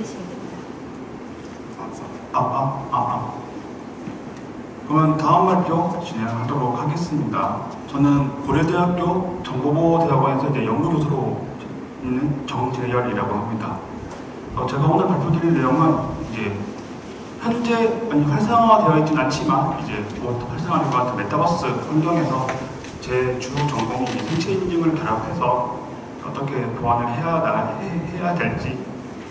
해주시면 됩니다. 아, 아, 아, 아. 그러면 다음 발표 진행하도록 하겠습니다. 저는 고려대학교 정보보호대학원에서 이제 연구교수로 있는 정재열이라고 합니다. 어, 제가 오늘 발표드릴 내용은 이제 현재 아니 활성화되어 있진 않지만 이제 곧 활성화될 것 같은 메타버스 환경에서 제주 이제 생체 인증을 결합해서 어떻게 보완을 해야 해야 될지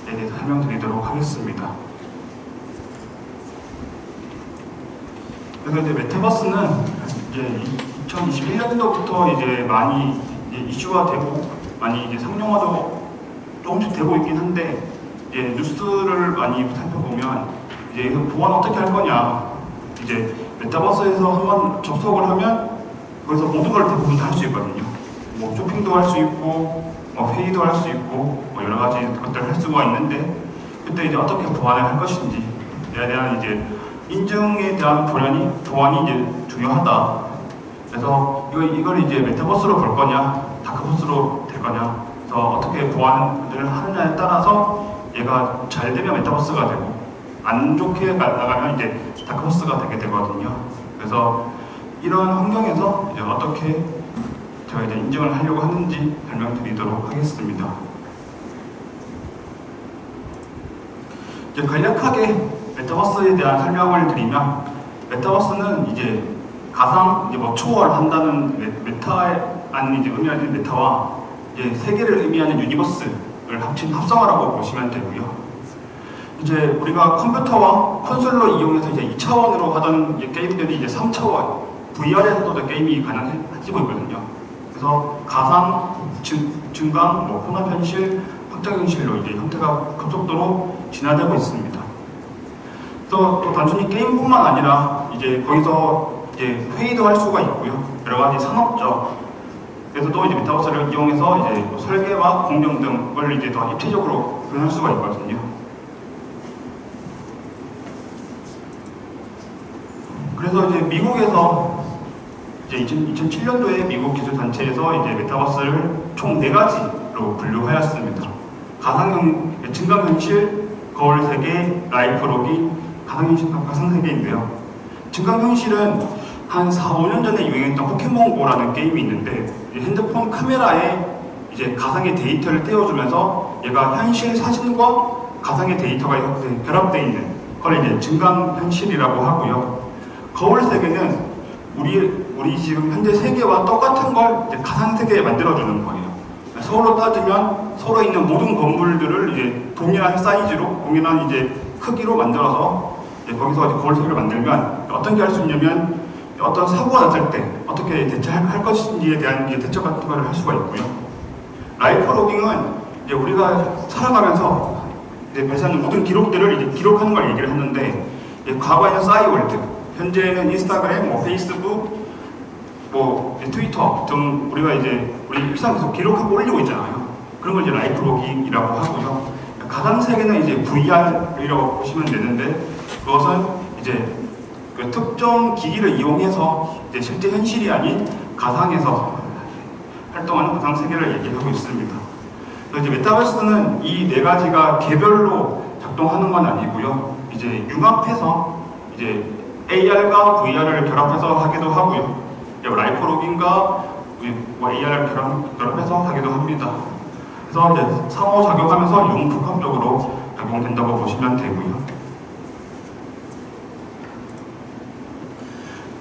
에 대해서 설명드리도록 하겠습니다. 그래서 이제 메타버스는 이제 2021년도부터 이제 많이 이제 이슈화 되고 많이 이제 상용화도 조금씩 되고 있긴 한데 이제 뉴스를 많이 살펴보면 이제 보안 어떻게 할 거냐 이제 메타버스에서 한번 접속을 하면 거기서 모든 걸 대부분 다 할 수 있거든요. 뭐 쇼핑도 할 수 있고 뭐 회의도 할 수 있고 뭐 여러 가지 것들을 할 수가 있는데 그때 이제 어떻게 보완을 할 것인지에 대한 이제 인증에 대한 보완이 보완이 이제 중요하다. 그래서 이거 이걸 이제 메타버스로 볼 거냐, 다크버스로 될 거냐, 그래서 어떻게 보완을 하느냐에 따라서 얘가 잘 되면 메타버스가 되고 안 좋게 나가면 이제 다크버스가 되게 되거든요. 그래서 이런 환경에서 이제 어떻게 제가 이제 인증을 하려고 하는지 설명드리도록 하겠습니다. 이제 간략하게 메타버스에 대한 설명을 드리면 메타버스는 이제 가상 이제 뭐 초월한다는 메, 메타에 아닌 이제 의미하는 메타와 이제 세계를 의미하는 유니버스를 합친 합성어라고 보시면 되고요. 이제 우리가 컴퓨터와 콘솔로 이용해서 이제 2차원으로 하던 이제 게임들이 이제 3차원 VR에서도 게임이 가능해지고 있거든요. 그래서 가상, 증, 증강, 뭐 혼합 현실, 확장 현실로 이제 형태가 급속도로 진화되고 있습니다. 또, 또 단순히 게임뿐만 아니라 이제 거기서 이제 회의도 할 수가 있고요. 여러 가지 산업적 그래서도 이제 메타버스를 이용해서 이제 뭐 설계와 공정 등을 이제 더 입체적으로 표현할 수가 있거든요. 그래서 이제 미국에서 이제 2007년도에 미국 기술 단체에서 이제 메타버스를 총네 가지로 분류하였습니다. 가상형, 증강현실, 거울 세계, 라이프 로기, 가상현실, 가상세계인데요. 증강현실은 한 4, 5년 전에 유행했던 포켓몬고라는 게임이 있는데 핸드폰 카메라에 이제 가상의 데이터를 띄워주면서 얘가 현실 사진과 가상의 데이터가 결합되어 있는 그걸 이제 증강현실이라고 하고요. 거울 세계는 우리 우리 지금 현재 세계와 똑같은 걸 가상 세계에 만들어주는 거예요. 서로 따지면 서로 있는 모든 건물들을 이제 동일한 사이즈로 동일한 이제 크기로 만들어서 이제 거기서 이제 세계를 만들면 어떤 게 할 수 있냐면 어떤 사고가 났을 때 어떻게 대처할 것인지에 대한 이제 대처 같은 걸 할 수가 있고요. 라이프 로깅은 이제 우리가 살아가면서 이제 발생하는 모든 기록들을 이제 기록하는 걸 얘기를 했는데 과거에는 싸이월드, 현재는 인스타그램, 뭐 페이스북, 뭐 트위터 등 우리가 이제 우리 일상 계속 기록하고 올리고 있잖아요. 그런 걸 이제 라이프 로깅이라고 하고요. 가상 세계는 이제 VR이라고 보시면 되는데 그것은 이제 그 특정 기기를 이용해서 이제 실제 현실이 아닌 가상에서 활동하는 가상 세계를 얘기하고 있습니다. 이제 메타버스는 이 네 가지가 개별로 작동하는 건 아니고요. 이제 융합해서 이제 AR과 VR을 결합해서 하기도 하고요. 라이프 로깅과 뭐 AR을 결합해서 하기도 합니다. 그래서 이제 상호작용하면서 융複합적으로 작용된다고 보시면 되고요.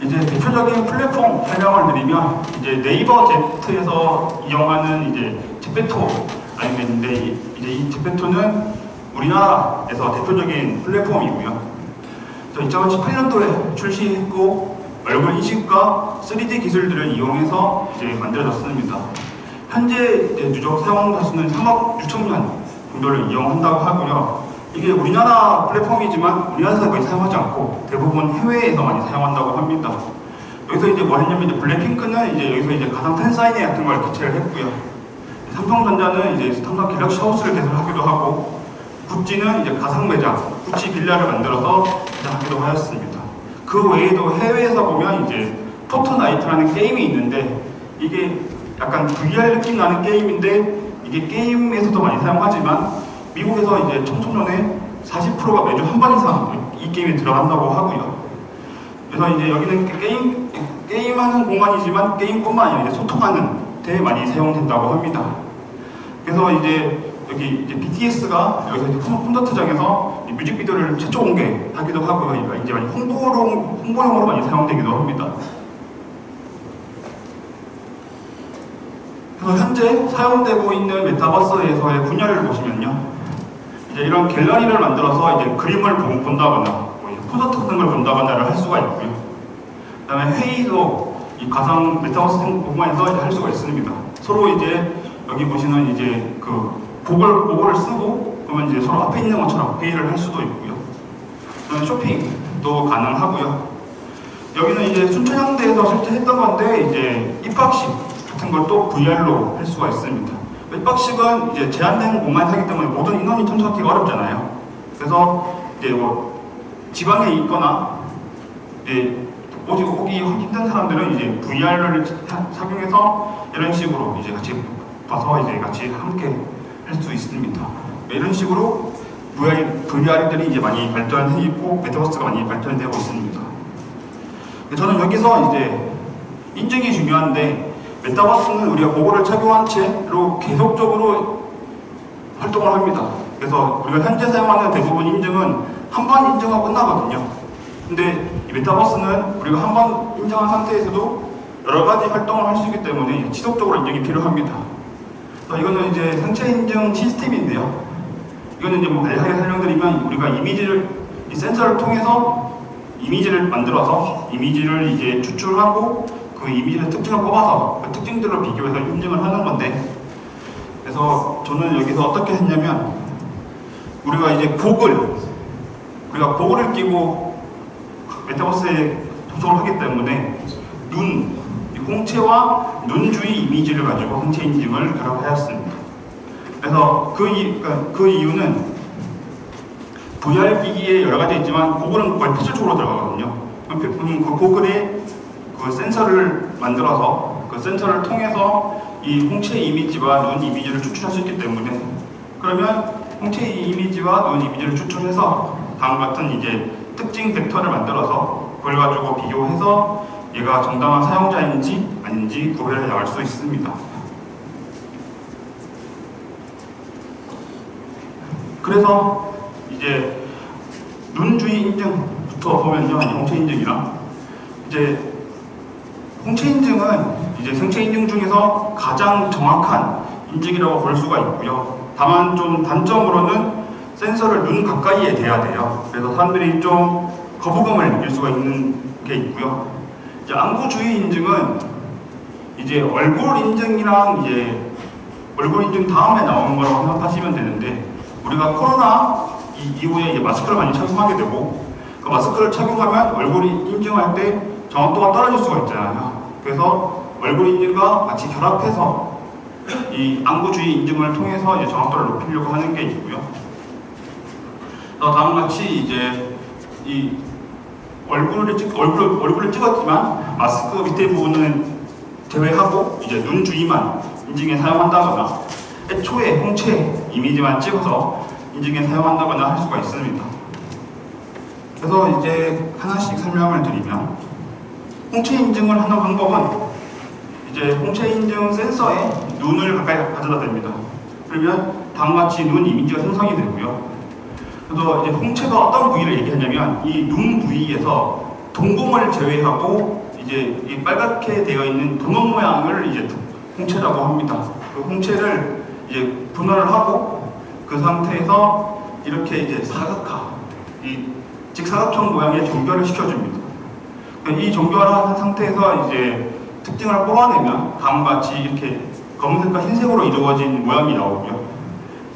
이제 대표적인 플랫폼 설명을 드리면 이제 네이버 Z에서 이용하는 이제 제페토 아니면 이제 이 제페토는 우리나라에서 대표적인 플랫폼이고요. 2018년도에 출시했고 얼굴 인식과 3D 기술들을 이용해서 이제 만들어졌습니다. 현재 누적 사용자 수는 3억 6천만 정도를 이용한다고 하고요. 이게 우리나라 플랫폼이지만 우리나라에서 거의 사용하지 않고 대부분 해외에서 많이 사용한다고 합니다. 여기서 이제 뭐 했냐면 이제 블랙핑크는 이제 여기서 이제 가상 텐사인회 같은 걸 개최를 했고요. 삼성전자는 이제 삼성 갤럭시 하우스를 개설하기도 하고 구찌는 이제 가상 매장, 구찌 빌라를 만들어서 개장하기도 하였습니다. 그 외에도 해외에서 보면 이제 포트나이트라는 게임이 있는데 이게 약간 VR 느낌 나는 게임인데 이게 게임에서도 많이 사용하지만 미국에서 이제 청소년의 40%가 매주 한 번 이상 이 게임에 들어간다고 하고요. 그래서 이제 여기는 게임 게임하는 공간이지만 게임뿐만 아니라 소통하는 데 많이 사용된다고 합니다. 그래서 이제 여기 이제 BTS가 여기서 이제 콘- 콘서트장에서 이 뮤직비디오를 최초 공개하기도 하고요. 이제 많이 홍보용 홍보용으로 많이 사용되기도 합니다. 그래서 현재 사용되고 있는 메타버스에서의 분야를 보시면요. 이제 이런 갤러리를 만들어서 이제 그림을 보- 본다거나 뭐 콘서트 같은 걸 본다거나를 할 수가 있고요. 그 다음에 회의도 이 가상 메타버스 공간에서 할 수가 있습니다. 서로 이제 여기 보시는 이제 그 복을 복을 쓰고 그러면 이제 서로 앞에 있는 것처럼 회의를 할 수도 있고요. 쇼핑도 가능하고요. 여기는 이제 순천향대에서 실제 했던 건데 이제 입학식 같은 걸또 VR로 할 수가 있습니다. 입학식은 이제 제한된 공간에 하기 때문에 모든 인원이 참석하기가 어렵잖아요. 그래서 이제 뭐 지방에 있거나 이제 오직 오기 힘든 사람들은 이제 VR을 착용해서 이런 식으로 이제 같이 봐서 이제 같이 함께 할 수 있습니다. 이런 식으로 VR, VR들이 이제 많이 발전해 있고 메타버스가 많이 발전되고 있습니다. 저는 여기서 이제 인증이 중요한데 메타버스는 우리가 고글을 착용한 채로 계속적으로 활동을 합니다. 그래서 우리가 현재 사용하는 대부분 인증은 한 번 인증하고 끝나거든요. 근데 이 메타버스는 우리가 한 번 인정한 상태에서도 여러 가지 활동을 할 수 있기 때문에 지속적으로 인증이 필요합니다. 이거는 이제 생체 인증 시스템인데요. 이거는 이제 뭐 간략하게 설명드리면 우리가 이미지를 이 센서를 통해서 이미지를 만들어서 이미지를 이제 추출하고 그 이미지의 특징을 뽑아서 그 특징들로 비교해서 인증을 하는 건데 그래서 저는 여기서 어떻게 했냐면 우리가 이제 고글 우리가 고글을 끼고 메타버스에 접속을 하기 때문에 눈, 이 홍채와 눈 주위 이미지를 가지고 홍채 인증을 결합하였습니다. 그래서 그, 이, 그러니까 그 이유는 VR 기기에 여러 가지 있지만 고글은 거의 필수적으로 들어가거든요. 그, 그 고글에 그 센서를 만들어서 그 센서를 통해서 이 홍채 이미지와 눈 이미지를 추출할 수 있기 때문에 그러면 홍채 이미지와 눈 이미지를 추출해서 다음 같은 이제 특징 벡터를 만들어서 그걸 가지고 비교해서 얘가 정당한 사용자인지 아닌지 구별해 나갈 수 있습니다. 그래서 이제 눈 주위 인증부터 보면요, 이 홍채 인증이랑 이제 홍채 인증은 이제 생체 인증 중에서 가장 정확한 인증이라고 볼 수가 있고요. 다만 좀 단점으로는 센서를 눈 가까이에 대야 돼요. 그래서 사람들이 좀 거부감을 느낄 수가 있는 게 있고요. 이제 안구 주위 인증은 이제 얼굴 인증이랑 이제 얼굴 인증 다음에 나오는 거라고 생각하시면 되는데 우리가 코로나 이- 이후에 이제 마스크를 많이 착용하게 되고 그 마스크를 착용하면 얼굴이 인증할 때 정확도가 떨어질 수가 있잖아요. 그래서 얼굴 인증과 같이 결합해서 이 안구 주위 인증을 통해서 이제 정확도를 높이려고 하는 게 있고요. 또 다음 같이 이제 이 얼굴을 찍 얼굴 얼굴을 찍었지만 마스크 밑에 부분은 제외하고 이제 눈 주위만 인증에 사용한다거나 애초에 홍채 이미지만 찍어서 인증에 사용한다거나 할 수가 있습니다. 그래서 이제 하나씩 설명을 드리면 홍채 인증을 하는 방법은 이제 홍채 인증 센서에 눈을 가까이 가져다 댑니다. 그러면 다음같이 눈 이미지가 생성이 되고요. 그래서 이제 홍채가 어떤 부위를 얘기하냐면 이 눈 부위에서 동공을 제외하고 이제 이 빨갛게 되어 있는 도넛 모양을 이제 홍채라고 합니다. 그 홍채를 이제 분할을 하고 그 상태에서 이렇게 이제 사각화, 이 직사각형 모양의 종결을 시켜줍니다. 이 종결한 상태에서 이제 특징을 뽑아내면 다음과 같이 이렇게 검은색과 흰색으로 이루어진 모양이 나오고요.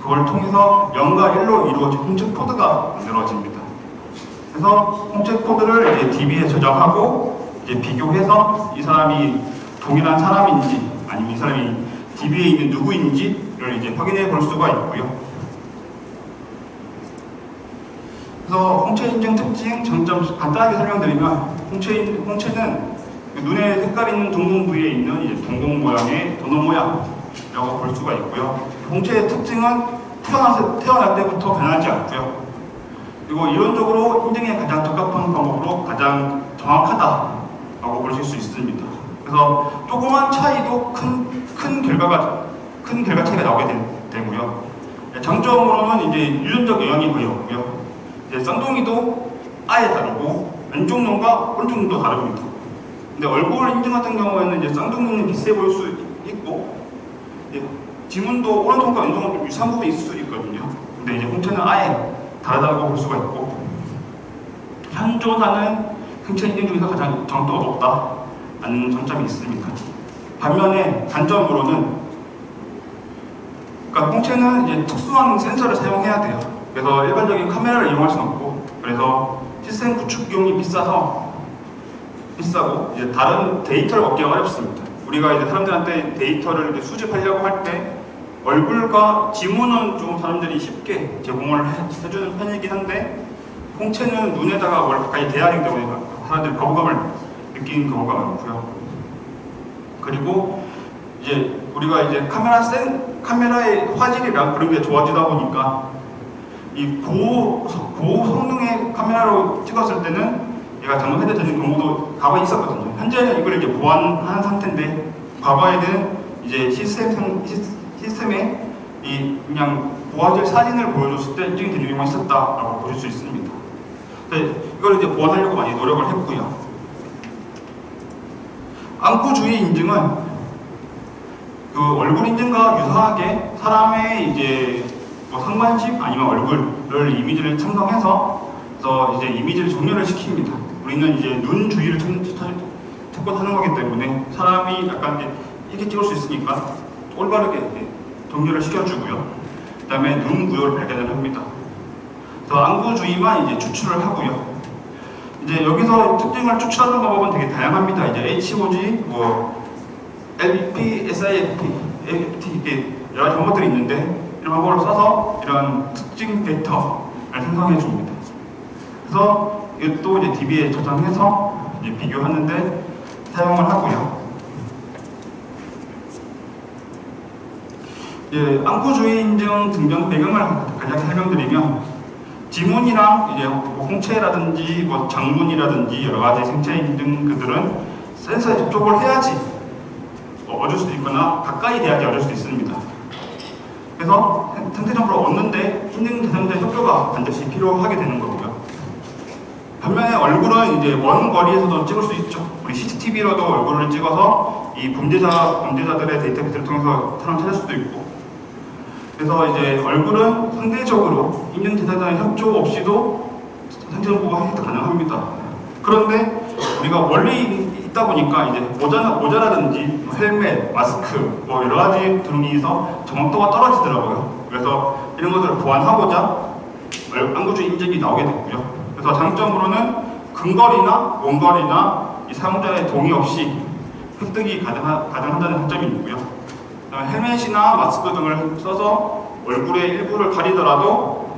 그걸 통해서 0과 1로 이루어진 홍채 코드가 만들어집니다. 그래서 홍채 코드를 이제 DB에 저장하고 이제 비교해서 이 사람이 동일한 사람인지 아니면 이 사람이 DB에 있는 누구인지를 이제 확인해 볼 수가 있고요. 그래서 홍채 인증 특징, 장점 간단하게 설명드리면 홍채, 인- 홍채는 그 눈에 색깔 있는 동공 부위에 있는 이제 동공 모양의 도넛 모양이라고 볼 수가 있고요. 홍채의 특징은 태어날, 태어날 때부터 변하지 않고요. 그리고 이론적으로 인증에 가장 적합한 방법으로 가장 정확하다라고 보실 수 있습니다. 그래서 조그만 차이도 큰, 큰 결과가, 큰 결과 차이가 나오게 되, 되고요. 네, 장점으로는 이제 유전적 영향이 없고요. 이제 쌍둥이도 아예 다르고 왼쪽 눈과 오른쪽 눈도 다릅니다. 근데 얼굴 인증 같은 경우에는 이제 쌍둥이는 비슷해 보일 수 있고 예, 지문도 오른쪽과 왼쪽은 유사한 부분이 있을 수 있거든요. 근데 이제 홍채는 아예 다르다고 볼 수가 있고 현존하는 생체 인증 중에서 가장 정도가 높다는 장점이 있습니다. 반면에 단점으로는 그러니까 홍채는 이제 특수한 센서를 사용해야 돼요. 그래서 일반적인 카메라를 이용할 수는 없고 그래서 시스템 구축 비용이 비싸서 비싸고 이제 다른 데이터를 얻기 어렵습니다. 우리가 이제 사람들한테 데이터를 수집하려고 할 때 얼굴과 지문은 좀 사람들이 쉽게 제공을 해, 해주는 편이긴 한데 홍채는 눈에다가 뭘 가까이 대야 하기 때문에 사람들이 거부감을 느끼는 경우가 많고요. 그리고 이제 우리가 이제 카메라 센 카메라의 화질이랑 그런 게 좋아지다 보니까 이 고, 고 성능의 카메라로 찍었을 때는 얘가 잘못 해제되는 경우도 과거에 있었거든요. 현재는 이걸 이제 보완하는 상태인데 과거에는 이제 시스템 시스템에 이 그냥 고화질 사진을 보여줬을 때 인증이 되는 경우가 있었다라고 보실 수 있습니다. 네, 이걸 이제 보완하려고 많이 노력을 했고요. 안구 주의 인증은 그 얼굴 인증과 유사하게 사람의 이제 뭐 상반신 아니면 얼굴을 이미지를 첨성해서 그래서 이제 이미지를 정렬을 시킵니다. 우리는 이제 눈 주위를 접근하는 거기 때문에 사람이 약간 이제 이렇게 찍을 수 있으니까 올바르게 정렬을 시켜주고요. 그 다음에 눈 구조를 발견을 합니다. 그래서 안구 주위만 이제 추출을 하고요. 이제 여기서 특징을 추출하는 방법은 되게 다양합니다. 이제 HOG, 뭐 LP, SIFP, AFT 이게 여러 가지 방법들이 있는데 이런 방법을 써서 이런 특징 데이터를 생성해 줍니다. 그래서 이것도 이제 DB에 저장해서 이제 비교하는데 사용을 하고요. 예, 안구주의 인증 등등 배경을 간략히 설명드리면 지문이랑 이제 뭐 홍채라든지 뭐 장문이라든지 여러 가지 생체 인증 그들은 센서에 접촉을 해야지 얻을 수 있거나 가까이 돼야지 얻을 수 있습니다. 생체 정보를 얻는데 인증 대상자의 협조가 반드시 필요하게 되는 거고요. 반면에 얼굴은 이제 먼 거리에서도 찍을 수 있죠. 우리 CCTV로도 얼굴을 찍어서 이 범죄자 범죄자들의 데이터베이스를 통해서 사람 찾을 수도 있고. 그래서 이제 얼굴은 상대적으로 인증 대상자의 협조 없이도 생체 정보가 해석 가능합니다. 그런데 우리가 멀리 있다 보니까 이제 모자, 모자라든지 헬멧, 마스크 뭐 여러 가지 등이서 정확도가 떨어지더라고요. 그래서 이런 것들을 보완하고자 안구주 인증이 나오게 됐고요. 그래서 장점으로는 근거리나 원거리나 이 사용자의 동의 없이 획득이 가능하, 가능하다는 장점이 있고요. 헬멧이나 마스크 등을 써서 얼굴의 일부를 가리더라도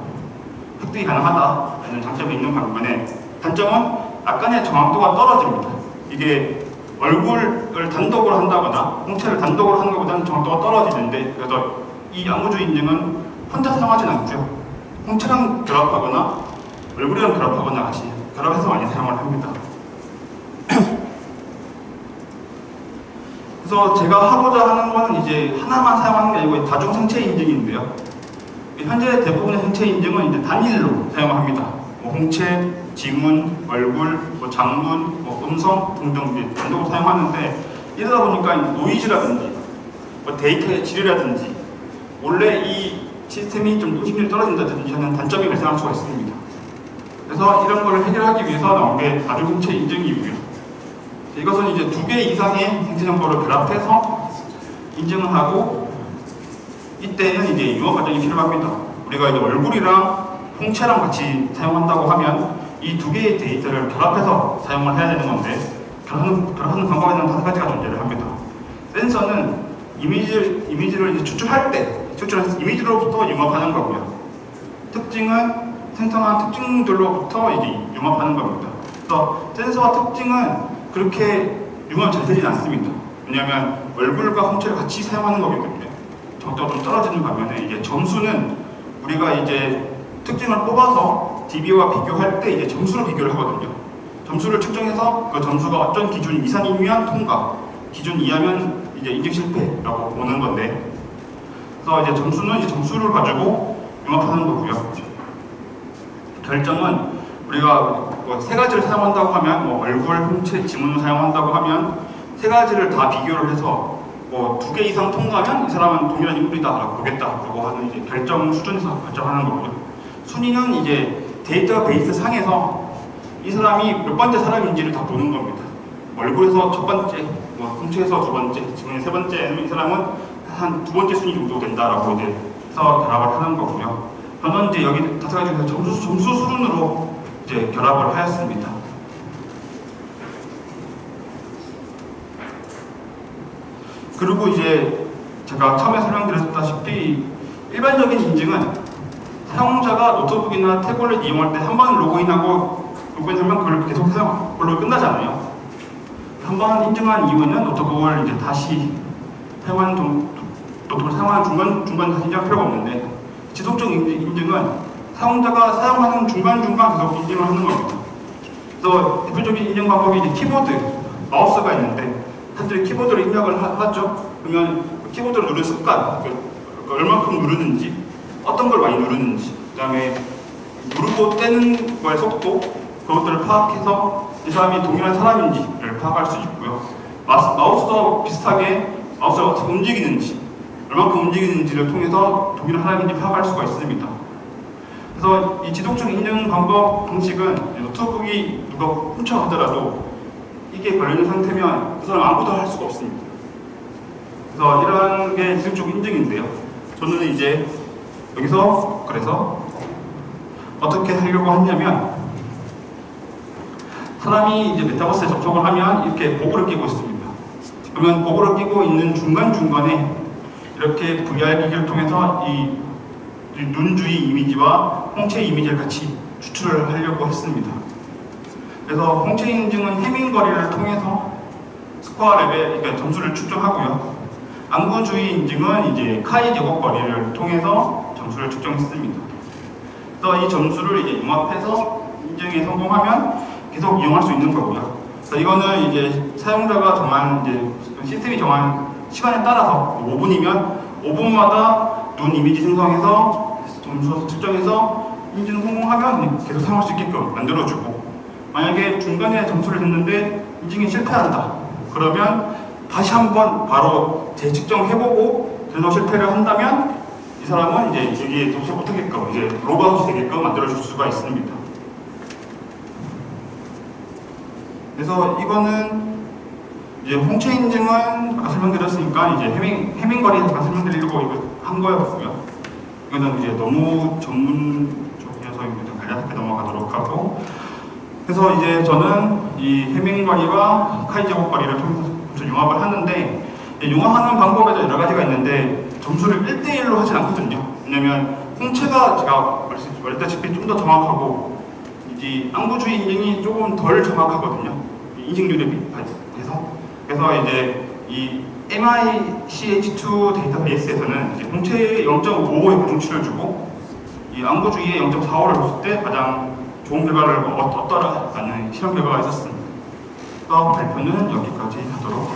획득이 가능하다는 장점이 있는 반면에 단점은 약간의 정확도가 떨어집니다. 이게 얼굴을 단독으로 한다거나 홍채를 단독으로 하는 것보다는 정확도가 떨어지는데 그래서 이 안구주 인증은 혼자 사용하진 않고요. 홍채랑 결합하거나 얼굴이랑 결합하거나 같이 결합해서 많이 사용을 합니다. 그래서 제가 하고자 하는 거는 이제 하나만 사용하는 게 아니고 다중 생체 인증인데요. 현재 대부분의 생체 인증은 이제 단일로 사용합니다. 뭐 홍채, 지문, 얼굴, 뭐 장문, 뭐 음성 등등 이제 단독으로 사용하는데 이러다 보니까 노이즈라든지 뭐 데이터의 질이라든지 원래 이 시스템이 좀 노심률이 떨어진다든지 하는 단점이 발생할 수가 있습니다. 그래서 이런 걸 해결하기 위해서 나온 게 다중생체 인증이고요. 이것은 이제 두 개 이상의 생체 정보를 결합해서 인증을 하고 이때는 이제 융합 과정이 필요합니다. 우리가 이제 얼굴이랑 홍채랑 같이 사용한다고 하면 이 두 개의 데이터를 결합해서 사용을 해야 되는 건데 결합하는, 결합하는 방법에는 다섯 가지가 존재를 합니다. 센서는 이미지를, 이미지를 이제 추출할 때 추출해서 이미지로부터 융합하는 거고요. 특징은 생성한 특징들로부터 이제 융합하는 겁니다. 그래서 센서와 특징은 그렇게 융합 잘 되진 않습니다. 왜냐하면 얼굴과 홍채를 같이 사용하는 거기 때문에 정도가 좀 떨어지는 반면에 이게 점수는 우리가 이제 특징을 뽑아서 DB와 비교할 때 이제 점수로 비교를 하거든요. 점수를 측정해서 그 점수가 어떤 기준 이상이면 통과, 기준 이하면 이제 인증 실패라고 보는 건데, 그래서 이제 점수는 이제 점수를 가지고 융합하는 거고요. 결정은 우리가 뭐 세 가지를 사용한다고 하면 뭐 얼굴, 홍채, 지문을 사용한다고 하면 세 가지를 다 비교를 해서 뭐 두 개 이상 통과하면 이 사람은 동일한 인물이다라고 보겠다라고 하는 이제 결정 수준에서 결정하는 거고요. 순위는 이제 데이터베이스 상에서 이 사람이 몇 번째 사람인지를 다 보는 겁니다. 얼굴에서 첫 번째, 뭐 홍채에서 두 번째, 지문에 세 번째 이 사람은 한 두 번째 순위 정도 된다라고 이제 해서 결합을 하는 거고요. 저는 이제 여기 다섯 가지 중에서 점수, 점수 수준으로 이제 결합을 하였습니다. 그리고 이제 제가 처음에 설명드렸다시피 일반적인 인증은 사용자가 노트북이나 태블릿 이용할 때 한 번 로그인하고 로그인하면 그걸 계속 사용, 그걸로 끝나지 않아요. 한 번 인증한 이후에는 노트북을 이제 다시 사용하는 동- 노트북을 사용하는 중간 중간 다시 인증할 필요가 없는데 지속적 인증, 인증은 사용자가 사용하는 중간 중간 계속 인증을 하는 겁니다. 그래서 대표적인 인증 방법이 이제 키보드, 마우스가 있는데 사람들이 키보드로 입력을 하, 하죠. 그러면 그 키보드를 누르는 습관, 그, 그 얼마큼 누르는지, 어떤 걸 많이 누르는지, 그 다음에 누르고 떼는 거의 속도, 그것들을 파악해서 이 사람이 동일한 사람인지를 파악할 수 있고요. 마우스, 마우스도 비슷하게 마우스가 어떻게 움직이는지, 얼마큼 움직이는지를 통해서 동일한 사람인지 파악할 수가 있습니다. 그래서 이 지속적 인증 방법 방식은 노트북이 누가 훔쳐가더라도 이게 걸리는 상태면 그 사람 아무것도 할 수가 없습니다. 그래서 이런 게 지속적 인증인데요. 저는 이제 여기서 그래서 어떻게 하려고 했냐면 사람이 이제 메타버스에 접속을 하면 이렇게 고글을 끼고 있습니다. 그러면 고글을 끼고 있는 중간중간에 이렇게 VR 기기를 통해서 이 눈 주위 이미지와 홍채 이미지를 같이 추출을 하려고 했습니다. 그래서 홍채 인증은 해밍 거리를 통해서 스코어 레벨, 그러니까 점수를 측정하고요. 안구 주위 인증은 이제 카이 제곱 거리를 통해서 점수를 측정했습니다. 그래서 이 점수를 이제 융합해서 인증에 성공하면 계속 이용할 수 있는 거고요. 그래서 이거는 이제 사용자가 정한 이제 시스템이 정한 시간에 따라서 5분이면 5분마다 눈 이미지 생성해서 점수 측정해서 인증 성공하면 계속 사용할 수 있게끔 만들어주고 만약에 중간에 점수를 냈는데 인증이 실패한다 그러면 다시 한번 바로 재측정해보고 그래서 실패를 한다면 이 사람은 이제 여기에 도착 못하게끔 이제 로그아웃이 되게끔 만들어줄 수가 있습니다. 그래서 이거는 이제 홍채 인증은 아까 설명드렸으니까 이제 해밍 해밍거리 잠깐 설명드리려고 이거 한 거였고요. 이거는 이제 너무 전문 쪽이어서 간략하게 넘어가도록 하고 그래서 이제 저는 이 해밍거리와 카이 제곱거리를 통해서 융합을 하는데 이제 융합하는 방법에도 여러 가지가 있는데 점수를 1대1로 하진 않거든요. 왜냐면 홍채가 제가 말씀- 말했다시피 좀 더 정확하고 이제 안구주의 인증이 조금 덜 정확하거든요. 인증률에 비해서. 그래서 이제 이 MICH2 데이터베이스에서는 이제 홍채 0.55의 공치를 주고 이 안구주의의 0.45를 줬을 때 가장 좋은 결과를 얻- 얻더라라는 실험 결과가 있었습니다. 발표는 여기까지 하도록